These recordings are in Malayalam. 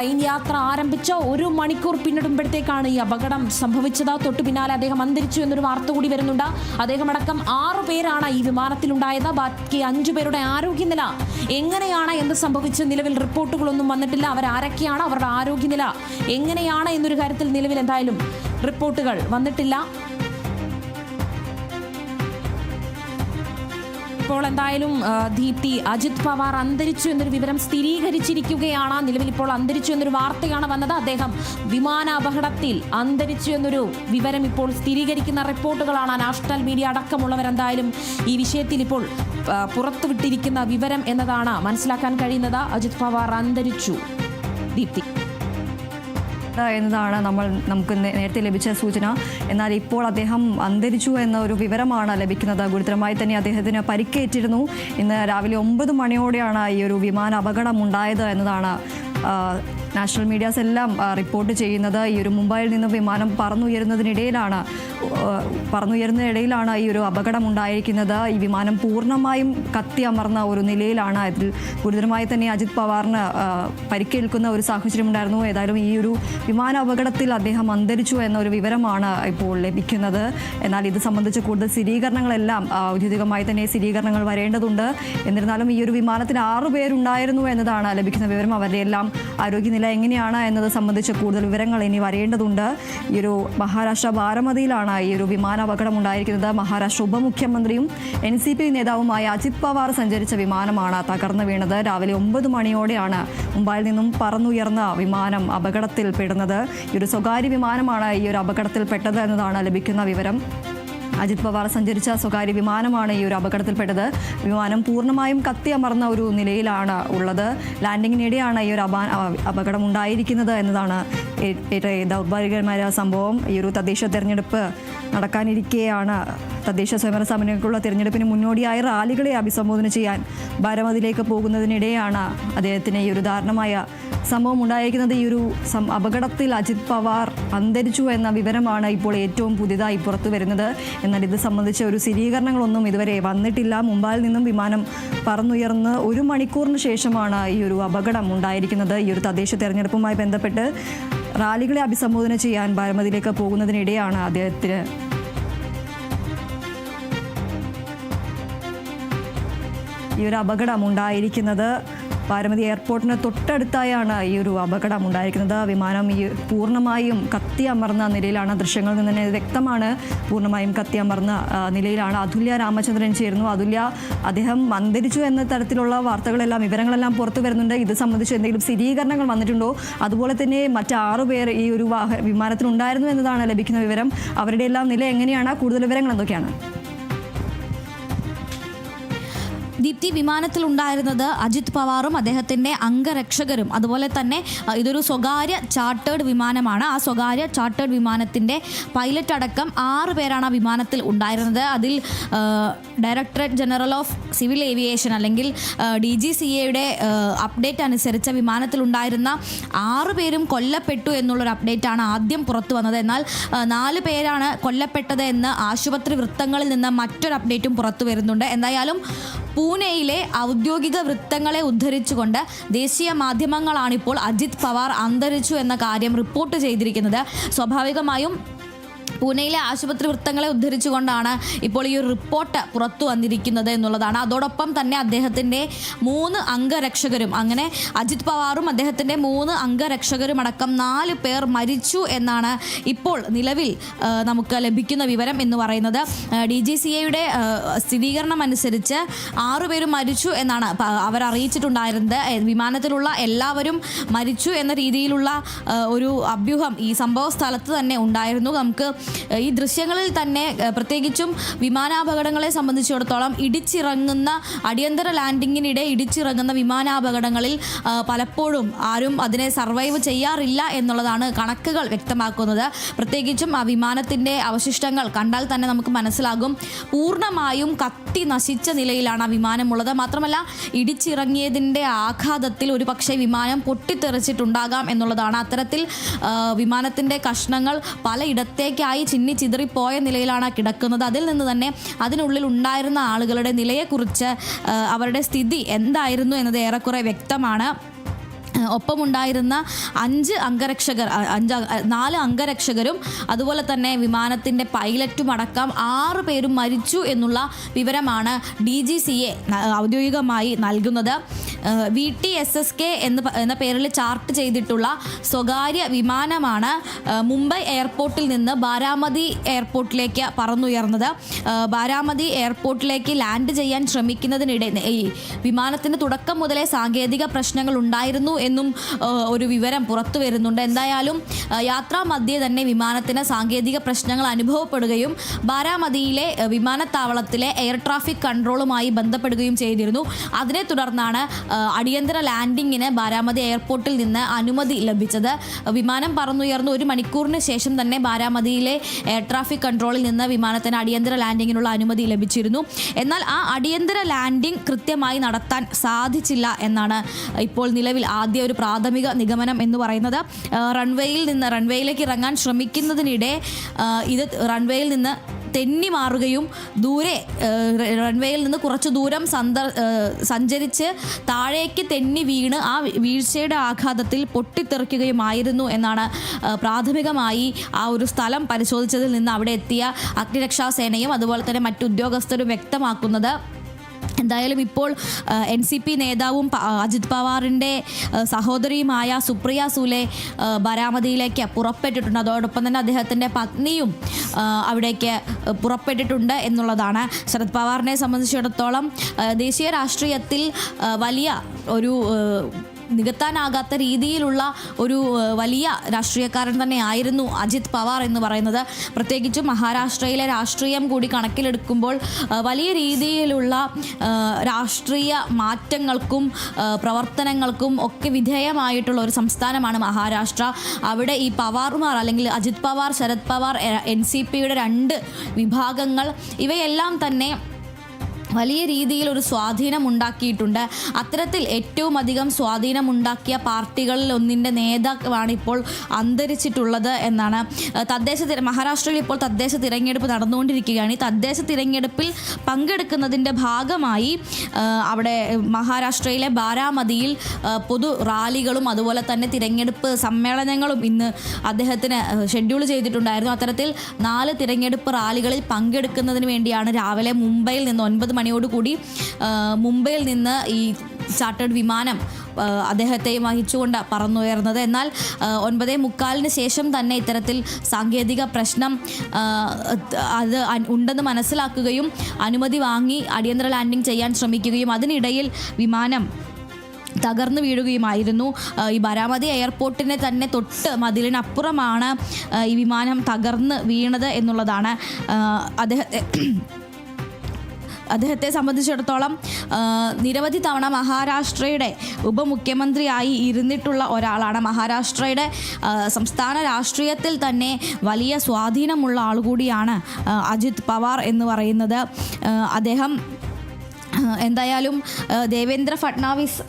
ട്രെയിൻ യാത്ര ആരംഭിച്ച ഒരു മണിക്കൂർ പിന്നിടുമ്പോഴത്തേക്കാണ് ഈ അപകടം സംഭവിച്ചത്. തൊട്ടു പിന്നാലെ അദ്ദേഹം അന്തരിച്ചു എന്നൊരു വാർത്ത കൂടി വരുന്നുണ്ട്. അദ്ദേഹം അടക്കം ആറു പേരാണ് ഈ വിമാനത്തിലുണ്ടായത്. ബാക്കി അഞ്ചു പേരുടെ ആരോഗ്യനില എങ്ങനെയാണ് എന്ത് സംഭവിച്ച നിലവിൽ റിപ്പോർട്ടുകളൊന്നും വന്നിട്ടില്ല. അവരാരൊക്കെയാണ് അവരുടെ ആരോഗ്യനില എങ്ങനെയാണ് എന്നൊരു കാര്യത്തിൽ നിലവിൽ എന്തായാലും റിപ്പോർട്ടുകൾ വന്നിട്ടില്ല. ഇപ്പോൾ എന്തായാലും ദീപ്തി അജിത് പവാർ അന്തരിച്ചു എന്നൊരു വിവരം സ്ഥിരീകരിച്ചിരിക്കുകയാണ്. നിലവിൽ ഇപ്പോൾ അന്തരിച്ചു എന്നൊരു വാർത്തയാണ് വന്നത്. അദ്ദേഹം വിമാന അപകടത്തിൽ അന്തരിച്ചു എന്നൊരു വിവരം ഇപ്പോൾ സ്ഥിരീകരിക്കുന്ന റിപ്പോർട്ടുകളാണ് നാഷണൽ മീഡിയ അടക്കമുള്ളവർ എന്തായാലും ഈ വിഷയത്തിൽ ഇപ്പോൾ പുറത്തുവിട്ടിരിക്കുന്ന വിവരം എന്നതാണ് മനസ്സിലാക്കാൻ കഴിയുന്നത്. അജിത് പവാർ അന്തരിച്ചു. ദീപ്തി. എന്നതാണ് നമ്മൾ നമുക്ക് നേരത്തെ ലഭിച്ച സൂചന. എന്നാൽ ഇപ്പോൾ അദ്ദേഹം അന്തരിച്ചു എന്ന ഒരു വിവരമാണ് ലഭിക്കുന്നത്. ഗുരുതരമായി തന്നെ അദ്ദേഹത്തിന് പരിക്കേറ്റിരുന്നു. ഇന്ന് രാവിലെ ഒമ്പത് മണിയോടെയാണ് ഈ ഒരു വിമാന അപകടം ഉണ്ടായത് എന്നതാണ് നാഷണൽ മീഡിയാസ് എല്ലാം റിപ്പോർട്ട് ചെയ്യുന്നത് ഈ ഒരു മുംബൈയിൽ നിന്ന് വിമാനം പറന്നുയരുന്നതിനിടയിലാണ് പറന്നുയരുന്ന പറന്നുയരുന്നതിനിടയിലാണ് ഈ ഒരു അപകടം ഉണ്ടായിരിക്കുന്നത് ഈ വിമാനം പൂർണമായും കത്തി അമർന്ന ഒരു നിലയിലാണ്. അതിൽ ഗുരുതരമായി തന്നെ അജിത് പവാറിന് പരിക്കേൽക്കുന്ന ഒരു സാഹചര്യം ഉണ്ടായിരുന്നു ഏതായാലും ഈ ഒരു വിമാന അപകടത്തിൽ അദ്ദേഹം അന്തരിച്ചു എന്നൊരു വിവരമാണ് ഇപ്പോൾ ലഭിക്കുന്നത്. എന്നാൽ ഇത് സംബന്ധിച്ച് കൂടുതൽ സ്ഥിരീകരണങ്ങളെല്ലാം ഔദ്യോഗികമായി തന്നെ സ്ഥിരീകരണങ്ങൾ വരേണ്ടതുണ്ട്. എന്നിരുന്നാലും ഈ ഒരു വിമാനത്തിൽ ആറു പേരുണ്ടായിരുന്നു എന്നതാണ് ലഭിക്കുന്ന വിവരം. അവരുടെ എല്ലാം എങ്ങനെയാണ് എന്നത് സംബന്ധിച്ച് കൂടുതൽ വിവരങ്ങൾ ഇനി വരേണ്ടതുണ്ട്. ഈ ഒരു മഹാരാഷ്ട്ര ബാരമതിയിലാണ് ഈ ഒരു വിമാനാപകടം ഉണ്ടായിരിക്കുന്നത്. മഹാരാഷ്ട്ര ഉപമുഖ്യമന്ത്രിയും എൻ സി പി നേതാവുമായ അജിത് പവാർ സഞ്ചരിച്ച വിമാനമാണ് തകർന്നു വീണത്. രാവിലെ ഒമ്പത് മണിയോടെയാണ് മുംബൈയിൽ നിന്നും പറന്നുയർന്ന വിമാനം അപകടത്തിൽ പെടുന്നത് ഈ ഒരു സ്വകാര്യ വിമാനമാണ് ഈ ഒരു അപകടത്തിൽ പെട്ടത് എന്നതാണ് ലഭിക്കുന്ന വിവരം. അജിത് പവാർ സഞ്ചരിച്ച സ്വകാര്യ വിമാനമാണ് ഈ ഒരു അപകടത്തിൽപ്പെട്ടത്. വിമാനം പൂർണമായും കത്തിയമർന്ന ഒരു നിലയിലാണ് ഉള്ളത്. ലാൻഡിങ്ങിനിടെയാണ് ഈ ഒരു അപാ അപകടം ഉണ്ടായിരിക്കുന്നത് എന്നതാണ് ദൗർഭാഗ്യകരമായ സംഭവം. ഈ ഒരു തദ്ദേശ തെരഞ്ഞെടുപ്പ് നടക്കാനിരിക്കെയാണ്. തദ്ദേശ സ്വയംഭരണ സ്ഥാപനങ്ങൾക്കുള്ള തിരഞ്ഞെടുപ്പിന് മുന്നോടിയായ റാലികളെ അഭിസംബോധന ചെയ്യാൻ ഭാരമതിലേക്ക് പോകുന്നതിനിടെയാണ് അദ്ദേഹത്തിന് ഈ ഒരു ദാരുണമായ സംഭവം ഉണ്ടായിരിക്കുന്നത് ഈ ഒരു അപകടത്തിൽ അജിത് പവാർ അന്തരിച്ചു എന്ന വിവരമാണ് ഇപ്പോൾ ഏറ്റവും പുതിയതായി പുറത്തു വരുന്നത്. എന്നാൽ ഇത് സംബന്ധിച്ച ഒരു സ്ഥിരീകരണങ്ങളൊന്നും ഇതുവരെ വന്നിട്ടില്ല. മുംബൈയിൽ നിന്നും വിമാനം പറന്നുയർന്ന് ഒരു മണിക്കൂറിന് ശേഷമാണ് ഈ ഒരു അപകടം ഉണ്ടായിരിക്കുന്നത്. ഈ ഒരു തദ്ദേശ തെരഞ്ഞെടുപ്പുമായി ബന്ധപ്പെട്ട് റാലികളെ അഭിസംബോധന ചെയ്യാൻ ബാരമതിയിലേക്ക് പോകുന്നതിനിടെയാണ് അദ്ദേഹത്തിന് ഈ ഒരു അപകടം ഉണ്ടായിരിക്കുന്നത്. പാരമതി എയർപോർട്ടിന് തൊട്ടടുത്തായാണ് ഈ ഒരു അപകടം ഉണ്ടായിരിക്കുന്നത്. വിമാനം ഈ പൂർണമായും കത്തി അമർന്ന നിലയിലാണ് ദൃശ്യങ്ങളിൽ നിന്ന് തന്നെ വ്യക്തമാണ്. പൂർണമായും കത്തി അമർന്ന നിലയിലാണ് അതുല്യ രാമചന്ദ്രൻ ചേരുന്നു. അതുല്യ അദ്ദേഹം അന്തരിച്ചു എന്ന തരത്തിലുള്ള വാർത്തകളെല്ലാം വിവരങ്ങളെല്ലാം പുറത്തു വരുന്നുണ്ട്. ഇത് സംബന്ധിച്ച് എന്തെങ്കിലും സ്ഥിരീകരണങ്ങൾ വന്നിട്ടുണ്ടോ? അതുപോലെ തന്നെ മറ്റാറു പേർ ഈ ഒരു വാഹ വിമാനത്തിലുണ്ടായിരുന്നു എന്നതാണ് ലഭിക്കുന്ന വിവരം. അവരുടെ എല്ലാം നില എങ്ങനെയാണ്? കൂടുതൽ വിവരങ്ങൾ എന്തൊക്കെയാണ്? ദീപ്തി വിമാനത്തിൽ ഉണ്ടായിരുന്നത് അജിത് പവാറും അദ്ദേഹത്തിന്റെ അംഗരക്ഷകരും. അതുപോലെ തന്നെ ഇതൊരു സ്വകാര്യ ചാർട്ടേഡ് വിമാനമാണ്. ആ സ്വകാര്യ ചാർട്ടേഡ് വിമാനത്തിന്റെ പൈലറ്റ് അടക്കം ആറ് പേരാണ് ആ വിമാനത്തിൽ ഉണ്ടായിരുന്നത്. അതിൽ directorate general of civil aviation അല്ലെങ്കിൽ ഡി ജി സി എയുടെ അപ്ഡേറ്റ് അനുസരിച്ച് വിമാനത്തിലുണ്ടായിരുന്ന ആറ് പേരും കൊല്ലപ്പെട്ടു എന്നുള്ളൊരു അപ്ഡേറ്റാണ് ആദ്യം പുറത്തു വന്നത്. എന്നാൽ നാല് പേരാണ് കൊല്ലപ്പെട്ടത് എന്ന് ആശുപത്രി വൃത്തങ്ങളിൽ നിന്ന് മറ്റൊരു അപ്ഡേറ്റും പുറത്തു വരുന്നുണ്ട്. എന്തായാലും പൂനെയിലെ ഔദ്യോഗിക വൃത്തങ്ങളെ ഉദ്ധരിച്ചുകൊണ്ട് ദേശീയ മാധ്യമങ്ങളാണിപ്പോൾ അജിത് പവാർ അന്തരിച്ചു എന്ന കാര്യം റിപ്പോർട്ട് ചെയ്തിരിക്കുന്നത്. സ്വാഭാവികമായും പൂനെയിലെ ആശുപത്രി വൃത്തങ്ങളെ ഉദ്ധരിച്ചുകൊണ്ടാണ് ഇപ്പോൾ ഈ ഒരു റിപ്പോർട്ട് പുറത്തു വന്നിരിക്കുന്നത് എന്നുള്ളതാണ്. അതോടൊപ്പം തന്നെ അദ്ദേഹത്തിന്റെ മൂന്ന് അംഗരക്ഷകരും അങ്ങനെ അജിത് പവാറും അദ്ദേഹത്തിന്റെ മൂന്ന് അംഗരക്ഷകരും അടക്കം നാല് പേർ മരിച്ചു എന്നാണ് ഇപ്പോൾ നിലവിൽ നമുക്ക് ലഭിക്കുന്ന വിവരം എന്ന് പറയുന്നത്. ഡി ജി സി എയുടെ സ്ഥിരീകരണം അനുസരിച്ച് ആറുപേരും മരിച്ചു എന്നാണ് അവർ അറിയിച്ചിട്ടുണ്ടായിരുന്നത് വിമാനത്തിലുള്ള എല്ലാവരും മരിച്ചു എന്ന രീതിയിലുള്ള ഒരു അഭ്യൂഹം ഈ സംഭവ സ്ഥലത്ത് തന്നെ ഉണ്ടായിരുന്നു. നമുക്ക് ഈ ദൃശ്യങ്ങളിൽ തന്നെ പ്രത്യേകിച്ചും വിമാനാപകടങ്ങളെ സംബന്ധിച്ചിടത്തോളം ഇടിച്ചിറങ്ങുന്ന അടിയന്തര ലാൻഡിങ്ങിനിടെ ഇടിച്ചിറങ്ങുന്ന വിമാനാപകടങ്ങളിൽ പലപ്പോഴും ആരും അതിനെ സർവൈവ് ചെയ്യാറില്ല എന്നുള്ളതാണ് കണക്കുകൾ വ്യക്തമാക്കുന്നത്. പ്രത്യേകിച്ചും ആ വിമാനത്തിന്റെ അവശിഷ്ടങ്ങൾ കണ്ടാൽ തന്നെ നമുക്ക് മനസ്സിലാകും. പൂർണമായും കത്തി നശിച്ച നിലയിലാണ് ആ വിമാനമുള്ളത്. മാത്രമല്ല ഇടിച്ചിറങ്ങിയതിന്റെ ആഘാതത്തിൽ ഒരു പക്ഷേ വിമാനം പൊട്ടിത്തെറിച്ചിട്ടുണ്ടാകാം എന്നുള്ളതാണ്. അത്തരത്തിൽ വിമാനത്തിന്റെ കഷ്ണങ്ങൾ പലയിടത്തേക്കായി ചിന്നി ചിതറിപ്പോയ നിലയിലാണ് കിടക്കുന്നത്. അതിൽ നിന്ന് തന്നെ അതിനുള്ളിൽ ഉണ്ടായിരുന്ന ആളുകളുടെ നിലയെക്കുറിച്ച് അവരുടെ സ്ഥിതി എന്തായിരുന്നു എന്നത് ഏറെക്കുറെ വ്യക്തമാണ്. ഒപ്പമുണ്ടായിരുന്ന അഞ്ച് അംഗരക്ഷകർ അഞ്ച് നാല് അംഗരക്ഷകരും അതുപോലെ തന്നെ വിമാനത്തിന്റെ പൈലറ്റും അടക്കം ആറ് പേരും മരിച്ചു എന്നുള്ള വിവരമാണ് ഡി ജി സി എ ഔദ്യോഗികമായി നൽകുന്നത്. V T S S K എന്ന് എന്ന പേരിൽ ചാർട്ട് ചെയ്തിട്ടുള്ള സ്വകാര്യ വിമാനമാണ് മുംബൈ എയർപോർട്ടിൽ നിന്ന് ബാരാമതി എയർപോർട്ടിലേക്ക് പറന്നുയർന്നത്. ബാരാമതി എയർപോർട്ടിലേക്ക് ലാൻഡ് ചെയ്യാൻ ശ്രമിക്കുന്നതിനിടെ ഈ വിമാനത്തിന് തുടക്കം മുതലേ സാങ്കേതിക പ്രശ്നങ്ങൾ ഉണ്ടായിരുന്നു എന്നും ഒരു വിവരം പുറത്തു വരുന്നുണ്ട്. എന്തായാലും യാത്രാ മധ്യേ തന്നെ വിമാനത്തിന് സാങ്കേതിക പ്രശ്നങ്ങൾ അനുഭവപ്പെടുകയും ബാരാമതിയിലെ വിമാനത്താവളത്തിലെ എയർ ട്രാഫിക് കൺട്രോളുമായി ബന്ധപ്പെടുകയും ചെയ്തിരുന്നു. അതിനെ തുടർന്നാണ് അടിയന്തര ലാൻഡിങ്ങിന് ബാരാമതി എയർപോർട്ടിൽ നിന്ന് അനുമതി ലഭിച്ചത്. വിമാനം പറന്നുയർന്ന് ഒരു മണിക്കൂറിന് ശേഷം തന്നെ ബാരാമതിയിലെ എയർ ട്രാഫിക് കൺട്രോളിൽ നിന്ന് വിമാനത്തിന് അടിയന്തര ലാൻഡിങ്ങിനുള്ള അനുമതി ലഭിച്ചിരുന്നു. എന്നാൽ ആ അടിയന്തര ലാൻഡിംഗ് കൃത്യമായി നടത്താൻ സാധിച്ചില്ല എന്നാണ് ഇപ്പോൾ നിലവിൽ ആദ്യ ഒരു പ്രാഥമിക നിഗമനം എന്ന് പറയുന്നത്. റൺവേയിൽ നിന്ന് റൺവേയിലേക്ക് ഇറങ്ങാൻ ശ്രമിക്കുന്നതിനിടെ ഇത് റൺവേയിൽ നിന്ന് തെന്നി മാറുകയും ദൂരെ റൺവേയിൽ നിന്ന് കുറച്ച് ദൂരം സന്ദർ സഞ്ചരിച്ച് താഴേക്ക് തെന്നി വീണ് ആ വീഴ്ചയുടെ ആഘാതത്തിൽ പൊട്ടിത്തെറിക്കുകയുമായിരുന്നു എന്നാണ് പ്രാഥമികമായി ആ ഒരു സ്ഥലം പരിശോധിച്ചതിൽ നിന്ന് അവിടെ എത്തിയ അഗ്നിരക്ഷാസേനയും അതുപോലെ തന്നെ മറ്റു ഉദ്യോഗസ്ഥരും വ്യക്തമാക്കുന്നത്. എന്തായാലും ഇപ്പോൾ എൻ സി പി നേതാവും അജിത് പവാറിന്റെ സഹോദരിയുമായ സുപ്രിയ സൂലെ ബാരാമതിയിലേക്ക് പുറപ്പെട്ടിട്ടുണ്ട്. അതോടൊപ്പം തന്നെ അദ്ദേഹത്തിന്റെ പത്നിയും അവിടേക്ക് പുറപ്പെട്ടിട്ടുണ്ട് എന്നുള്ളതാണ് ശരത് പവാറിനെ സംബന്ധിച്ചിടത്തോളം ദേശീയ രാഷ്ട്രീയത്തിൽ വലിയ ഒരു നികത്താനാകാത്ത രീതിയിലുള്ള ഒരു വലിയ രാഷ്ട്രീയക്കാരൻ തന്നെയായിരുന്നു അജിത് പവാർ എന്ന് പറയുന്നത്. പ്രത്യേകിച്ചും മഹാരാഷ്ട്രയിലെ രാഷ്ട്രീയം കൂടി കണക്കിലെടുക്കുമ്പോൾ വലിയ രീതിയിലുള്ള രാഷ്ട്രീയ മാറ്റങ്ങൾക്കും പ്രവർത്തനങ്ങൾക്കും ഒക്കെ വിധേയമായിട്ടുള്ള ഒരു സംസ്ഥാനമാണ് മഹാരാഷ്ട്ര. അവിടെ ഈ പവാർമാർ അല്ലെങ്കിൽ അജിത് പവാർ ശരത് പവാർ എൻ സി പിയുടെ രണ്ട് വിഭാഗങ്ങൾ ഇവയെല്ലാം തന്നെ വലിയ രീതിയിൽ ഒരു സ്വാധീനം ഉണ്ടാക്കിയിട്ടുണ്ട്. അത്തരത്തിൽ ഏറ്റവും അധികം സ്വാധീനം ഉണ്ടാക്കിയ പാർട്ടികളിൽ ഒന്നിന്റെ നേതാവാണ് ഇപ്പോൾ അന്തരിച്ചിട്ടുള്ളത് എന്നാണ്. തദ്ദേശ മഹാരാഷ്ട്രയിൽ ഇപ്പോൾ തദ്ദേശ തിരഞ്ഞെടുപ്പ് നടന്നുകൊണ്ടിരിക്കുകയാണ്. ഈ തദ്ദേശ തിരഞ്ഞെടുപ്പിൽ പങ്കെടുക്കുന്നതിന്റെ ഭാഗമായി അവിടെ മഹാരാഷ്ട്രയിലെ ബാരാമതിയിൽ പൊതു റാലികളും അതുപോലെ തന്നെ തിരഞ്ഞെടുപ്പ് സമ്മേളനങ്ങളും ഇന്ന് അദ്ദേഹത്തിന് ഷെഡ്യൂൾ ചെയ്തിട്ടുണ്ടായിരുന്നു. അത്തരത്തിൽ നാല് തിരഞ്ഞെടുപ്പ് റാലികളിൽ പങ്കെടുക്കുന്നതിന് വേണ്ടിയാണ് രാവിലെ മുംബൈയിൽ നിന്ന് ഒൻപത് മണിയോടുകൂടി മുംബൈയിൽ നിന്ന് ഈ ചാർട്ടേഡ് വിമാനം അദ്ദേഹത്തെ വഹിച്ചുകൊണ്ട് പറന്നുയർന്നത്. എന്നാൽ ഒൻപതേ മുക്കാലിന് ശേഷം തന്നെ ഇത്തരത്തിൽ സാങ്കേതിക പ്രശ്നം അത് ഉണ്ടെന്ന് മനസ്സിലാക്കുകയും അനുമതി വാങ്ങി അടിയന്തര ലാൻഡിംഗ് ചെയ്യാൻ ശ്രമിക്കുകയും അതിനിടയിൽ വിമാനം തകർന്നു വീഴുകയുമായിരുന്നു. ഈ ബാരാമതി എയർപോർട്ടിനെ തന്നെ തൊട്ട് മതിലിനപ്പുറമാണ് ഈ വിമാനം തകർന്ന് വീണത് എന്നുള്ളതാണ് അദ്ദേഹത്തെ അദ്ദേഹത്തെ സംബന്ധിച്ചിടത്തോളം നിരവധി തവണ മഹാരാഷ്ട്രയുടെ ഉപമുഖ്യമന്ത്രിയായി ഇരുന്നിട്ടുള്ള ഒരാളാണ്. മഹാരാഷ്ട്രയുടെ സംസ്ഥാന രാഷ്ട്രീയത്തിൽ തന്നെ വലിയ സ്വാധീനമുള്ള ആൾ കൂടിയാണ് അജിത് പവാർ എന്ന് പറയുന്നത്. അദ്ദേഹം എന്തായാലും ദേവേന്ദ്ര ഫട്നാവിസ്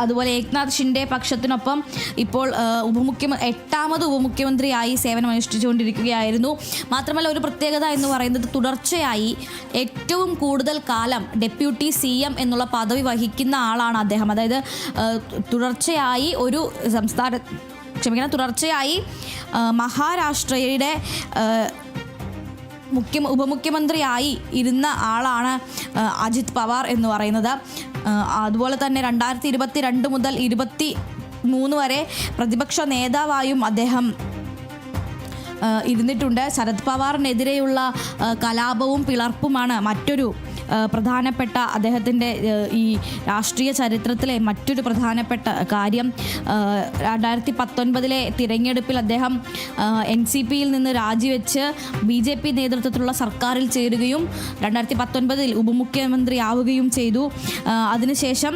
അതുപോലെ ഏക്നാഥ് ഷിൻഡെ പക്ഷത്തിനൊപ്പം ഇപ്പോൾ ഉപമുഖ്യമന്ത്രി ഉപമുഖ്യമ എട്ടാമത് ഉപമുഖ്യമന്ത്രിയായി സേവനം അനുഷ്ഠിച്ചുകൊണ്ടിരിക്കുകയായിരുന്നു മാത്രമല്ല ഒരു പ്രത്യേകത എന്ന് പറയുന്നത് തുടർച്ചയായി ഏറ്റവും കൂടുതൽ കാലം ഡെപ്യൂട്ടി സി എം എന്നുള്ള പദവി വഹിക്കുന്ന ആളാണ് അദ്ദേഹം. അതായത് തുടർച്ചയായി ഒരു സംസ്ഥാന ക്ഷമിക്കണം തുടർച്ചയായി മഹാരാഷ്ട്രയുടെ മുഖ്യ ഉപമുഖ്യമന്ത്രിയായി ഇരുന്ന ആളാണ് അജിത് പവാർ എന്ന് പറയുന്നത്. അതുപോലെ തന്നെ രണ്ടായിരത്തി ഇരുപത്തി രണ്ട് മുതൽ ഇരുപത്തി മൂന്ന് വരെ പ്രതിപക്ഷ നേതാവായും അദ്ദേഹം ഇരുന്നിട്ടുണ്ട്. ശരത് പവാറിനെതിരെയുള്ള കലാപവും പിളർപ്പുമാണ് മറ്റൊരു പ്രധാനപ്പെട്ട അദ്ദേഹത്തിന്റെ ഈ രാഷ്ട്രീയ ചരിത്രത്തിലെ മറ്റൊരു പ്രധാനപ്പെട്ട കാര്യം രണ്ടായിരത്തി പത്തൊൻപതിലെ തിരഞ്ഞെടുപ്പിൽ അദ്ദേഹം എൻ സി പിയിൽ നിന്ന് രാജിവെച്ച് ബി ജെ പി നേതൃത്വത്തിലുള്ള സർക്കാരിൽ ചേരുകയും രണ്ടായിരത്തി പത്തൊൻപതിൽ ഉപമുഖ്യമന്ത്രിയാവുകയും ചെയ്തു. അതിനുശേഷം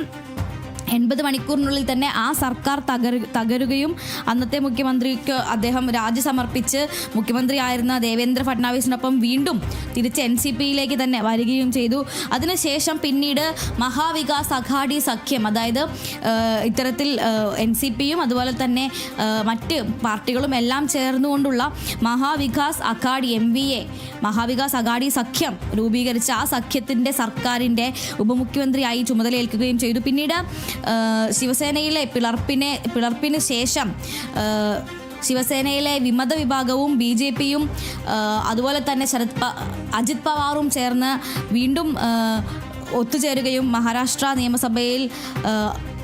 എൺപത് മണിക്കൂറിനുള്ളിൽ തന്നെ ആ സർക്കാർ തകരു തകരുകയും അന്നത്തെ മുഖ്യമന്ത്രിക്ക് അദ്ദേഹം രാജി സമർപ്പിച്ച് മുഖ്യമന്ത്രിയായിരുന്ന ദേവേന്ദ്ര ഫട്നാവിസിനൊപ്പം വീണ്ടും തിരിച്ച് എൻ സി പിയിലേക്ക് തന്നെ വരികയും ചെയ്തു. അതിനുശേഷം പിന്നീട് മഹാവികാസ് അഘാടി സഖ്യം അതായത് ഇത്തരത്തിൽ എൻ സി പിയും അതുപോലെ തന്നെ മറ്റ് പാർട്ടികളും എല്ലാം ചേർന്നുകൊണ്ടുള്ള Maha Vikas Aghadi M V A Maha Vikas Aghadi സഖ്യം രൂപീകരിച്ച ആ സഖ്യത്തിന്റെ സർക്കാരിന്റെ ഉപമുഖ്യമന്ത്രിയായി ചുമതലയേൽക്കുകയും ചെയ്തു. പിന്നീട് ശിവസേനയിലെ പിളർപ്പിനെ പിളർപ്പിന് ശേഷം ശിവസേനയിലെ വിമത വിഭാഗവും ബി ജെ പിയും അതുപോലെ തന്നെ ശരത് അജിത് പവാറും ചേർന്ന് വീണ്ടും ഒത്തുചേരുകയും മഹാരാഷ്ട്ര നിയമസഭയിൽ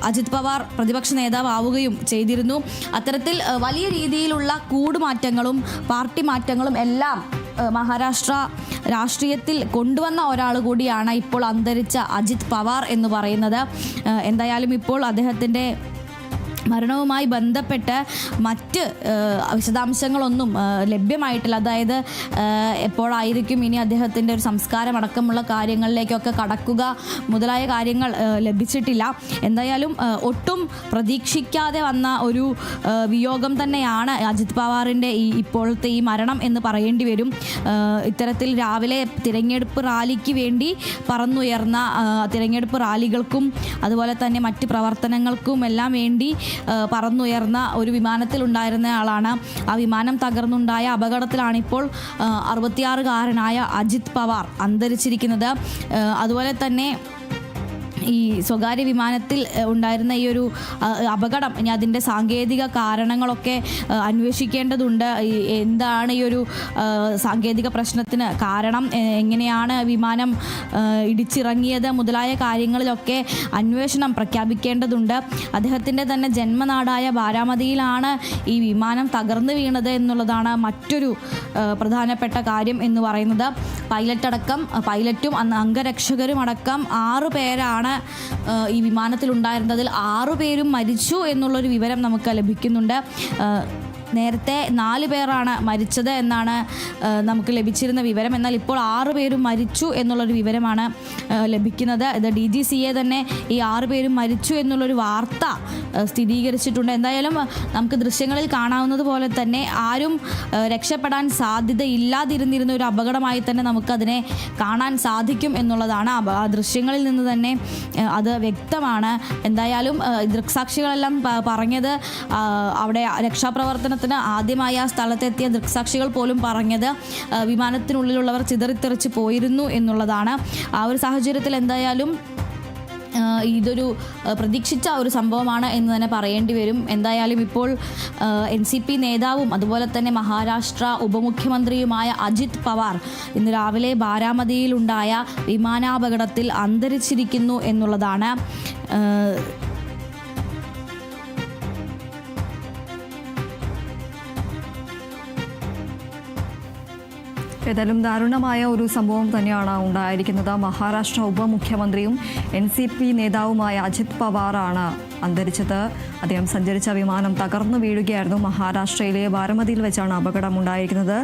അജിത് പവാർ പ്രതിപക്ഷ നേതാവാവുകയും ചെയ്തിരുന്നു. അത്തരത്തിൽ വലിയ രീതിയിലുള്ള കൂടുമാറ്റങ്ങളും പാർട്ടി മാറ്റങ്ങളും എല്ലാം മഹാരാഷ്ട്ര രാഷ്ട്രീയത്തിൽ കൊണ്ടുവന്ന ഒരാൾ കൂടിയാണ് ഇപ്പോൾ അന്തരിച്ച അജിത് പവാർ എന്ന് പറയുന്നത്. എന്തായാലും ഇപ്പോൾ അദ്ദേഹത്തിന്റെ മരണവുമായി ബന്ധപ്പെട്ട് മറ്റ് വിശദാംശങ്ങളൊന്നും ലഭ്യമായിട്ടില്ല. അതായത് എപ്പോഴായിരിക്കും ഇനി അദ്ദേഹത്തിന്റെ ഒരു സംസ്കാരം അടക്കമുള്ള കാര്യങ്ങളിലേക്കൊക്കെ കടക്കുക മുതലായ കാര്യങ്ങൾ ലഭിച്ചിട്ടില്ല. എന്തായാലും ഒട്ടും പ്രതീക്ഷിക്കാതെ വന്ന ഒരു വിയോഗം തന്നെയാണ് അജിത് പവാറിന്റെ ഈ ഇപ്പോഴത്തെ ഈ മരണം എന്ന് പറയേണ്ടി വരും. ഇത്തരത്തിൽ രാവിലെ തിരഞ്ഞെടുപ്പ് റാലിക്ക് വേണ്ടി പറന്നുയർന്ന തിരഞ്ഞെടുപ്പ് റാലികൾക്കും അതുപോലെ തന്നെ മറ്റ് പ്രവർത്തനങ്ങൾക്കും എല്ലാം വേണ്ടി പറന്നുയർന്ന ഒരു വിമാനത്തിൽ ഉണ്ടായിരുന്ന ആളാണ്. ആ വിമാനം തകർന്നുണ്ടായ അപകടത്തിലാണിപ്പോൾ അറുപത്തിയാറുകാരനായ അജിത് പവാർ അന്തരിച്ചിരിക്കുന്നത്. അതുപോലെ തന്നെ ഈ സ്വകാര്യ വിമാനത്തിൽ ഉണ്ടായിരുന്ന ഈ ഒരു അപകടം ഇനി അതിന്റെ സാങ്കേതിക കാരണങ്ങളൊക്കെ അന്വേഷിക്കേണ്ടതുണ്ട്. എന്താണ് ഈ ഒരു സാങ്കേതിക പ്രശ്നത്തിന് കാരണം? എങ്ങനെയാണ് വിമാനം ഇടിച്ചിറങ്ങിയത് മുതലായ കാര്യങ്ങളിലൊക്കെ അന്വേഷണം പ്രഖ്യാപിക്കേണ്ടതുണ്ട്. അദ്ദേഹത്തിന്റെ തന്നെ ജന്മനാടായ ബാരാമതിയിലാണ് ഈ വിമാനം തകർന്നു വീണത് എന്നുള്ളതാണ് മറ്റൊരു പ്രധാനപ്പെട്ട കാര്യം എന്ന് പറയുന്നത്. പൈലറ്റ് അടക്കം പൈലറ്റും അംഗരക്ഷകരും അടക്കം ആറു പേരാണ് ആ, ഈ വിമാനത്തിലുണ്ടായിരുന്നതിൽ ആറു പേരും മരിച്ചു എന്നുള്ളൊരു വിവരം നമുക്ക് ലഭിക്കുന്നുണ്ട്. നേരത്തെ നാല് പേരാണ് മരിച്ചത് എന്നാണ് നമുക്ക് ലഭിച്ചിരുന്ന വിവരം. എന്നാൽ ഇപ്പോൾ ആറ് പേരും മരിച്ചു എന്നുള്ളൊരു വിവരമാണ് ലഭിക്കുന്നത്. ഇത് ഡി ജി സി എ തന്നെ ഈ ആറ് പേരും മരിച്ചു എന്നുള്ളൊരു വാർത്ത സ്ഥിരീകരിച്ചിട്ടുണ്ട്. എന്തായാലും നമുക്ക് ദൃശ്യങ്ങളിൽ കാണാവുന്നത് പോലെ തന്നെ ആരും രക്ഷപ്പെടാൻ രക്ഷപ്പെടാൻ സാധ്യതയില്ലാതിരുന്നിരുന്ന ഒരു അപകടമായി തന്നെ നമുക്കതിനെ കാണാൻ സാധിക്കും എന്നുള്ളതാണ് ആ ദൃശ്യങ്ങളിൽ നിന്ന് തന്നെ അത് വ്യക്തമാണ്. എന്തായാലും ദൃക്സാക്ഷികളെല്ലാം പറഞ്ഞത് അവിടെ അവിടെ രക്ഷാപ്രവർത്തനത്തിന് ആദ്യമായി ആ സ്ഥലത്തെത്തിയ ദൃക്സാക്ഷികൾ പോലും പറഞ്ഞത് വിമാനത്തിനുള്ളിലുള്ളവർ ചിതറിത്തെറിച്ച് പോയിരുന്നു എന്നുള്ളതാണ്. ആ ഒരു സാഹചര്യത്തിൽ എന്തായാലും ഇതൊരു പ്രതീക്ഷിച്ച ഒരു സംഭവമാണ് എന്ന് തന്നെ പറയേണ്ടി വരും. എന്തായാലും ഇപ്പോൾ എൻ സി പി നേതാവും അതുപോലെ തന്നെ മഹാരാഷ്ട്ര ഉപമുഖ്യമന്ത്രിയുമായ അജിത് പവാർ ഇന്ന് രാവിലെ ബാരാമതിയിലുണ്ടായ വിമാനാപകടത്തിൽ അന്തരിച്ചിരിക്കുന്നു എന്നുള്ളതാണ് ഏതായാലും ദാരുണമായ ഒരു സംഭവം തന്നെയാണ് ഉണ്ടായിരിക്കുന്നത്. മഹാരാഷ്ട്ര ഉപമുഖ്യമന്ത്രിയും എൻ സി പി നേതാവുമായ അജിത് പവാറാണ് അന്തരിച്ചത്. അദ്ദേഹം സഞ്ചരിച്ച വിമാനം തകർന്നു വീഴുകയായിരുന്നു. മഹാരാഷ്ട്രയിലെ ബാരമതിയിൽ വെച്ചാണ് അപകടം ഉണ്ടായിരിക്കുന്നത്.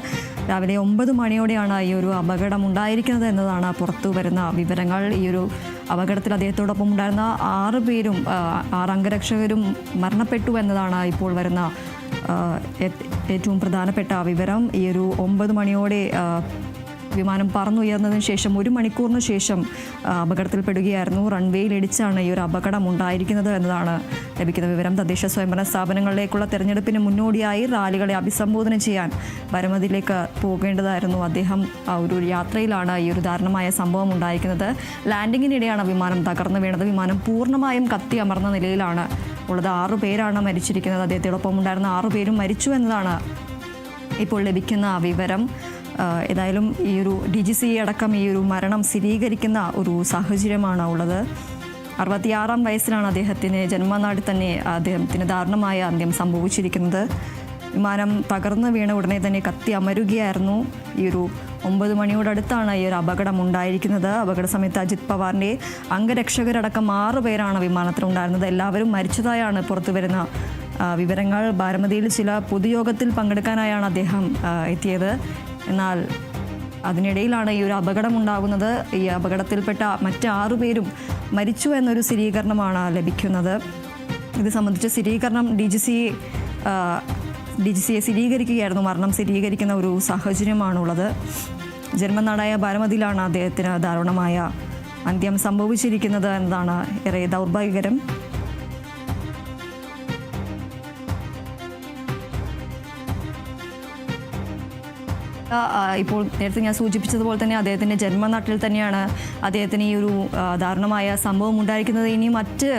രാവിലെ ഒമ്പത് മണിയോടെയാണ് ഈ ഒരു അപകടം ഉണ്ടായിരിക്കുന്നത് എന്നതാണ് പുറത്തു വരുന്ന വിവരങ്ങൾ. ഈ ഒരു അപകടത്തിൽ അദ്ദേഹത്തോടൊപ്പം ഉണ്ടായിരുന്ന ആറ് പേരും ആറ് അംഗരക്ഷകരും മരണപ്പെട്ടു എന്നതാണ് ഇപ്പോൾ വരുന്ന ഏറ്റവും പ്രധാനപ്പെട്ട ആ വിവരം ഈ ഒരു ഒമ്പത് മണിയോടെ വിമാനം പറന്നുയർന്നതിന് ശേഷം ഒരു മണിക്കൂറിന് ശേഷം അപകടത്തിൽപ്പെടുകയായിരുന്നു. റൺവേയിൽ ഇടിച്ചാണ് ഈ ഒരു അപകടം ഉണ്ടായിരിക്കുന്നത് എന്നതാണ് ലഭിക്കുന്ന വിവരം. തദ്ദേശ സ്വയംഭരണ സ്ഥാപനങ്ങളിലേക്കുള്ള തെരഞ്ഞെടുപ്പിന് മുന്നോടിയായി റാലികളെ അഭിസംബോധന ചെയ്യാൻ പരമതിയിലേക്ക് പോകേണ്ടതായിരുന്നു. അദ്ദേഹം ഒരു യാത്രയിലാണ് ഈ ഒരു ദാരുണമായ സംഭവം ഉണ്ടായിരിക്കുന്നത്. ലാൻഡിങ്ങിനിടെയാണ് വിമാനം തകർന്നു വീണത്. വിമാനം പൂർണമായും കത്തി അമർന്ന നിലയിലാണ് ഉള്ളത്. ആറു പേരാണ് മരിച്ചിരിക്കുന്നത്. അദ്ദേഹത്തോടൊപ്പം ഉണ്ടായിരുന്ന ആറു പേരും മരിച്ചു എന്നതാണ് ഇപ്പോൾ ലഭിക്കുന്ന വിവരം. ഏതായാലും ഈ ഒരു ഡി ജി സി അടക്കം ഈ ഒരു മരണം സ്ഥിരീകരിക്കുന്ന ഒരു സാഹചര്യമാണ് ഉള്ളത്. അറുപത്തിയാറാം വയസ്സിലാണ് അദ്ദേഹത്തിന് ജന്മനാട് തന്നെ അദ്ദേഹത്തിന് ദാരുണമായ അന്ത്യം സംഭവിച്ചിരിക്കുന്നത്. വിമാനം തകർന്നു വീണ ഉടനെ തന്നെ കത്തി അമരുകയായിരുന്നു ഈ ഒരു ഒമ്പത് മണിയോടടുത്താണ് ഈ ഒരു അപകടം ഉണ്ടായിരിക്കുന്നത്. അപകട സമയത്ത് അജിത് പവാറിന്റെ അംഗരക്ഷകരടക്കം ആറ് പേരാണ് വിമാനത്തിലുണ്ടായിരുന്നത്. എല്ലാവരും മരിച്ചതായാണ് പുറത്തു വരുന്ന വിവരങ്ങൾ. ബാരമതിയിൽ ചില പൊതുയോഗത്തിൽ പങ്കെടുക്കാനായാണ് അദ്ദേഹം എത്തിയത്. എന്നാൽ അതിനിടയിലാണ് ഈ ഒരു അപകടം ഉണ്ടാകുന്നത്. ഈ അപകടത്തിൽപ്പെട്ട മറ്റ് ആറുപേരും മരിച്ചു എന്നൊരു സ്ഥിരീകരണമാണ് ലഭിക്കുന്നത്. ഇത് സംബന്ധിച്ച സ്ഥിരീകരണം D G C D G സിയെ സ്ഥിരീകരിക്കുകയായിരുന്നു. മരണം സ്ഥിരീകരിക്കുന്ന ഒരു സാഹചര്യമാണുള്ളത്. ജന്മനാടായ ബാരമതിയിലാണ് അദ്ദേഹത്തിന് ദാരുണമായ അന്ത്യം സംഭവിച്ചിരിക്കുന്നത് എന്നതാണ് ഏറെ ദൗർഭാഗ്യകരം. ഇപ്പോൾ നേരത്തെ ഞാൻ സൂചിപ്പിച്ചതുപോലെ തന്നെ അദ്ദേഹത്തിന്റെ ജന്മനാട്ടിൽ തന്നെയാണ് അദ്ദേഹത്തിന് ഈ ഒരു ദാരുണമായ സംഭവം ഉണ്ടായിരിക്കുന്നത്. ഇനി മറ്റ്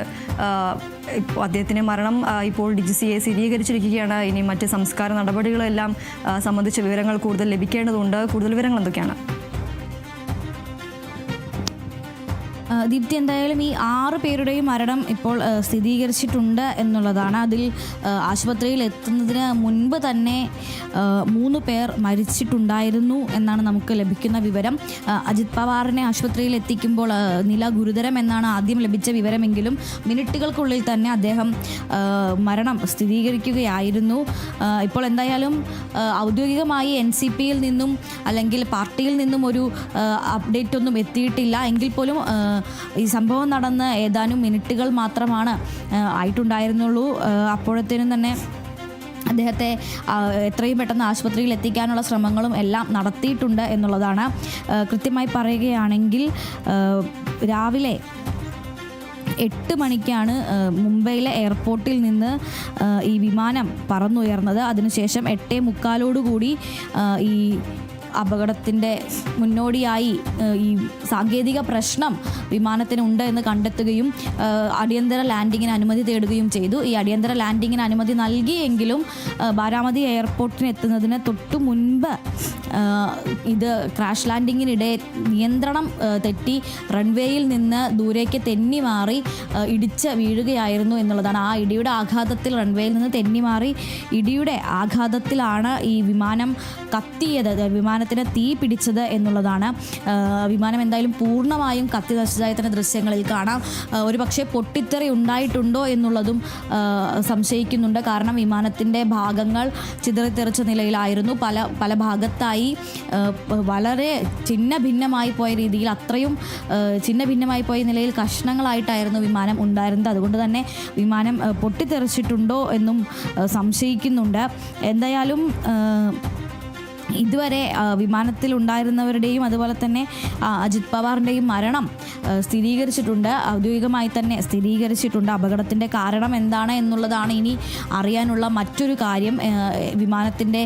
ഇപ്പോൾ അദ്ദേഹത്തിന്റെ മരണം ഇപ്പോൾ ഡി ജി സിയെ സ്ഥിരീകരിച്ചിരിക്കുകയാണ്. ഇനി മറ്റ് സംസ്കാര നടപടികളെല്ലാം സംബന്ധിച്ച വിവരങ്ങൾ കൂടുതൽ ലഭിക്കേണ്ടതുണ്ട്. കൂടുതൽ വിവരങ്ങൾ എന്തൊക്കെയാണ്? ദീപ്തി എന്തായാലും ഈ ആറ് പേരുടെയും മരണം ഇപ്പോൾ സ്ഥിരീകരിച്ചിട്ടുണ്ട് എന്നുള്ളതാണ്. അതിൽ ആശുപത്രിയിൽ എത്തുന്നതിന് മുൻപ് തന്നെ മൂന്ന് പേർ മരിച്ചിട്ടുണ്ടായിരുന്നു എന്നാണ് നമുക്ക് ലഭിക്കുന്ന വിവരം. അജിത് പവാറിനെ ആശുപത്രിയിൽ എത്തിക്കുമ്പോൾ നില ഗുരുതരം എന്നാണ് ആദ്യം ലഭിച്ച വിവരമെങ്കിലും മിനിറ്റുകൾക്കുള്ളിൽ തന്നെ അദ്ദേഹം മരണം സ്ഥിരീകരിക്കുകയായിരുന്നു. ഇപ്പോൾ എന്തായാലും ഔദ്യോഗികമായി എൻ സി പിയിൽ നിന്നും അല്ലെങ്കിൽ പാർട്ടിയിൽ നിന്നും ഒരു അപ്ഡേറ്റ് ഒന്നും എത്തിയിട്ടില്ല. എങ്കിൽ പോലും ഈ സംഭവം നടന്ന് ഏതാനും മിനിറ്റുകൾ മാത്രമാണ് ആയിട്ടുണ്ടായിരുന്നുള്ളൂ. അപ്പോഴത്തേനും തന്നെ അദ്ദേഹത്തെ എത്രയും പെട്ടെന്ന് ആശുപത്രിയിൽ എത്തിക്കാനുള്ള ശ്രമങ്ങളും എല്ലാം നടത്തിയിട്ടുണ്ട് എന്നുള്ളതാണ് കൃത്യമായി പറയുകയാണെങ്കിൽ രാവിലെ എട്ട് മണിക്കാണ് മുംബൈയിലെ എയർപോർട്ടിൽ നിന്ന് ഈ വിമാനം പറന്നുയർന്നത്. അതിനുശേഷം എട്ടേ മുക്കാലോടുകൂടി ഈ അപകടത്തിന്റെ മുന്നോടിയായി ഈ സാങ്കേതിക പ്രശ്നം വിമാനത്തിനുണ്ട് എന്ന് കണ്ടെത്തുകയും അടിയന്തര ലാൻഡിങ്ങിന് അനുമതി തേടുകയും ചെയ്തു. ഈ അടിയന്തര ലാൻഡിങ്ങിന് അനുമതി നൽകിയെങ്കിലും ബാരാമതി എയർപോർട്ടിന് എത്തുന്നതിന് തൊട്ടു മുൻപ് ഇത് ക്രാഷ് ലാൻഡിങ്ങിനിടെ നിയന്ത്രണം തെറ്റി റൺവേയിൽ നിന്ന് ദൂരേക്ക് തെന്നി മാറി ഇടിച്ച് വീഴുകയായിരുന്നു എന്നുള്ളതാണ്. ആ ഇടിയുടെ ആഘാതത്തിൽ റൺവേയിൽ നിന്ന് തെന്നി മാറി ഇടിയുടെ ആഘാതത്തിലാണ് ഈ വിമാനം കത്തിയത്. അത് വിമാനത്തിന് തീ പിടിച്ചത് എന്നുള്ളതാണ്. വിമാനം എന്തായാലും പൂർണമായും കത്തി നശിച്ചതായി തന്നെ ദൃശ്യങ്ങളിൽ കാണാം. ഒരു പക്ഷേ പൊട്ടിത്തെറി ഉണ്ടായിട്ടുണ്ടോ എന്നുള്ളതും സംശയിക്കുന്നുണ്ട്. കാരണം വിമാനത്തിന്റെ ഭാഗങ്ങൾ ചിതറിത്തെറിച്ച നിലയിലായിരുന്നു. പല പല ഭാഗത്തായി വളരെ ചിന്ന ഭിന്നമായി പോയ രീതിയിൽ അത്രയും ചിന്ന ഭിന്നമായി പോയ നിലയിൽ കഷ്ണങ്ങളായിട്ടായിരുന്നു വിമാനം ഉണ്ടായിരുന്നത്. അതുകൊണ്ട് തന്നെ വിമാനം പൊട്ടിത്തെറിച്ചിട്ടുണ്ടോ എന്നും സംശയിക്കുന്നുണ്ട്. എന്തായാലും ഇതുവരെ വിമാനത്തിൽ ഉണ്ടായിരുന്നവരുടെയും അതുപോലെ തന്നെ അജിത് പവാറിന്റെയും മരണം സ്ഥിരീകരിച്ചിട്ടുണ്ട്. ഔദ്യോഗികമായി തന്നെ സ്ഥിരീകരിച്ചിട്ടുണ്ട്. അപകടത്തിന്റെ കാരണം എന്താണ് എന്നുള്ളതാണ് ഇനി അറിയാനുള്ള മറ്റൊരു കാര്യം. വിമാനത്തിന്റെ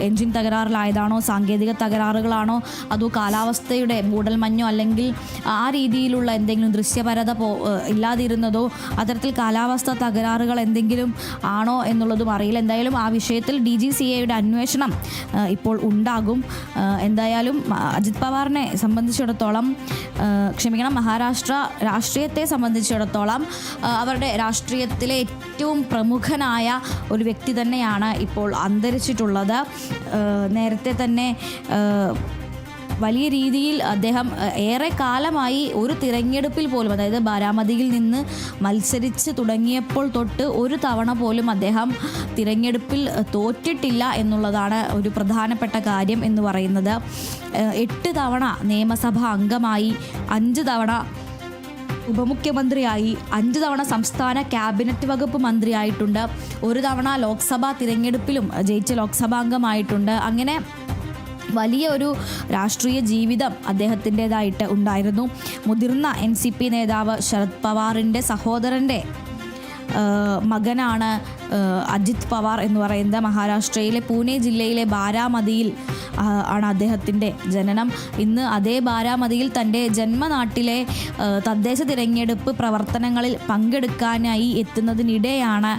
എൻജിൻ തകരാറിലായതാണോ സാങ്കേതിക തകരാറുകളാണോ അതോ കാലാവസ്ഥയുടെ മൂടൽമഞ്ഞോ അല്ലെങ്കിൽ ആ രീതിയിലുള്ള എന്തെങ്കിലും ദൃശ്യപരത പോ ഇല്ലാതിരുന്നതോ അത്തരത്തിൽ കാലാവസ്ഥ തകരാറുകൾ എന്തെങ്കിലും ആണോ എന്നുള്ളതും അറിയില്ല. എന്തായാലും ആ വിഷയത്തിൽ ഡി ജി സി എയുടെ അന്വേഷണം ആ, ഇപ്പോൾ ഉണ്ടാകും എന്തായാലും അജിത് പവാറിനെ സംബന്ധിച്ചിടത്തോളം ക്ഷമിക്കണം മഹാരാഷ്ട്ര രാഷ്ട്രീയത്തെ സംബന്ധിച്ചിടത്തോളം അവരുടെ രാഷ്ട്രീയത്തിലെ ഏറ്റവും പ്രമുഖനായ ഒരു വ്യക്തി തന്നെയാണ് ഇപ്പോൾ അന്തരിച്ചിട്ടുള്ളത്. നേരത്തെ തന്നെ വലിയ രീതിയിൽ അദ്ദേഹം ഏറെ കാലമായി ഒരു തിരഞ്ഞെടുപ്പിൽ പോലും അതായത് ബാരാമതിയിൽ നിന്ന് മത്സരിച്ച് തുടങ്ങിയപ്പോൾ തൊട്ട് ഒരു തവണ പോലും അദ്ദേഹം തിരഞ്ഞെടുപ്പിൽ തോറ്റിട്ടില്ല എന്നുള്ളതാണ് ഒരു പ്രധാനപ്പെട്ട കാര്യം എന്ന് പറയുന്നത്. എട്ട് തവണ നിയമസഭാ അംഗമായി അഞ്ച് തവണ ഉപമുഖ്യമന്ത്രിയായി അഞ്ച് തവണ സംസ്ഥാന ക്യാബിനറ്റ് വകുപ്പ് മന്ത്രിയായിട്ടുണ്ട് ഒരു തവണ ലോക്സഭാ തിരഞ്ഞെടുപ്പിലും ജയിച്ച ലോക്സഭാംഗമായിട്ടുണ്ട് അങ്ങനെ വലിയ ഒരു രാഷ്ട്രീയ ജീവിതം അദ്ദേഹത്തിന്റെതായിട്ട് ഉണ്ടായിരുന്നു. മുതിർന്ന എൻ സി പി നേതാവ് ശരത് പവാറിന്റെ സഹോദരന്റെ മകനാണ് അജിത് പവാർ എന്ന് പറയുന്ന മഹാരാഷ്ട്രയിലെ പൂനെ ജില്ലയിലെ ബാരാമതിയിൽ ആണ് അദ്ദേഹത്തിന്റെ ജനനം. ഇന്ന് അതേ ബാരാമതിയിൽ തന്റെ ജന്മനാട്ടിലെ തദ്ദേശ തിരഞ്ഞെടുപ്പ് പ്രവർത്തനങ്ങളിൽ പങ്കെടുക്കാനായി എത്തുന്നതിനിടെയാണ്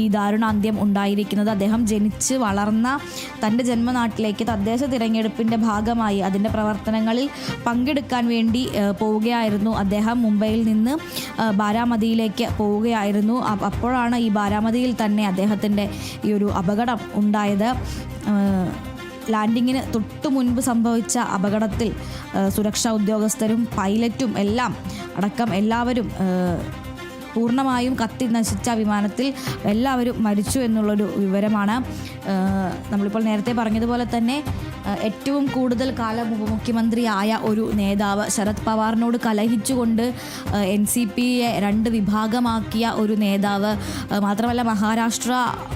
ഈ ദാരുണാന്ത്യം ഉണ്ടായിരിക്കുന്നത്. അദ്ദേഹം ജനിച്ച് വളർന്ന തന്റെ ജന്മനാട്ടിലേക്ക് തദ്ദേശ തിരഞ്ഞെടുപ്പിന്റെ ഭാഗമായി അതിന്റെ പ്രവർത്തനങ്ങളിൽ പങ്കെടുക്കാൻ വേണ്ടി പോവുകയായിരുന്നു. അദ്ദേഹം മുംബൈയിൽ നിന്ന് ബാരാമതിയിലേക്ക് പോവുകയായിരുന്നു. അപ്പോഴാണ് ഈ ബാരാമതിയിൽ തന്നെ അദ്ദേഹത്തിന്റെ ഈ ഒരു അപകടം ഉണ്ടായത്. ലാൻഡിങ്ങിന് തൊട്ടു മുൻപ് സംഭവിച്ച അപകടത്തിൽ സുരക്ഷാ ഉദ്യോഗസ്ഥരും പൈലറ്റും എല്ലാം അടക്കം എല്ലാവരും പൂർണമായും കത്തി നശിച്ച വിമാനത്തിൽ എല്ലാവരും മരിച്ചു എന്നുള്ളൊരു വിവരമാണ്. നമ്മളിപ്പോൾ നേരത്തെ പറഞ്ഞതുപോലെ തന്നെ ഏറ്റവും കൂടുതൽ കാലം ഉപമുഖ്യമന്ത്രിയായ ഒരു നേതാവ് ശരത് പവാറിനോട് കലഹിച്ചുകൊണ്ട് എൻ സി പിയെ രണ്ട് വിഭാഗമാക്കിയ ഒരു നേതാവ് മാത്രമല്ല മഹാരാഷ്ട്ര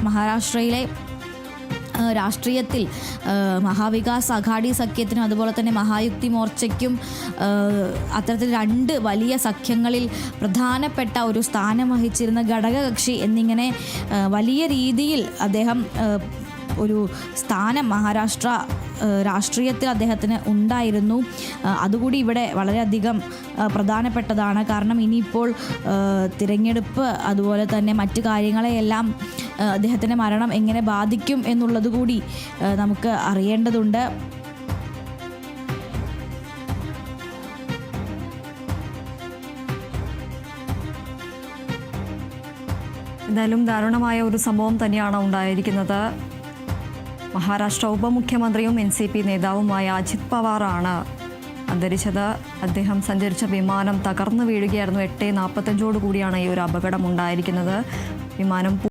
മഹാരാഷ്ട്രയിലെ രാഷ്ട്രീയത്തിൽ മഹാവികാസ് അഘാടി സഖ്യത്തിനും അതുപോലെ തന്നെ മഹായുക്തി മോർച്ചയ്ക്കും അത്തരത്തിൽ രണ്ട് വലിയ സഖ്യങ്ങളിൽ പ്രധാനപ്പെട്ട ഒരു സ്ഥാനം വഹിച്ചിരുന്ന ഘടകകക്ഷി എന്നിങ്ങനെ വലിയ രീതിയിൽ അദ്ദേഹം ഒരു സ്ഥാനം മഹാരാഷ്ട്ര രാഷ്ട്രീയത്തിൽ അദ്ദേഹത്തിന് ഉണ്ടായിരുന്നു. അതുകൂടി ഇവിടെ വളരെയധികം പ്രധാനപ്പെട്ടതാണ്. കാരണം ഇനിയിപ്പോൾ തിരഞ്ഞെടുപ്പ് അതുപോലെ തന്നെ മറ്റു കാര്യങ്ങളെയെല്ലാം അദ്ദേഹത്തിന്റെ മരണം എങ്ങനെ ബാധിക്കും എന്നുള്ളത് കൂടി നമുക്ക് അറിയേണ്ടതുണ്ട്. എന്തായാലും ദാരുണമായ ഒരു സംഭവം തന്നെയാണ് ഉണ്ടായിരിക്കുന്നത്. മഹാരാഷ്ട്ര ഉപമുഖ്യമന്ത്രിയും എൻ സി പി നേതാവുമായ അജിത് പവാറാണ് അന്തരിച്ചത്. അദ്ദേഹം സഞ്ചരിച്ച വിമാനം തകർന്നു വീഴുകയായിരുന്നു. എട്ട് നാൽപ്പത്തഞ്ചോട് കൂടിയാണ് ഈ ഒരു അപകടം ഉണ്ടായിരിക്കുന്നത്. വിമാനം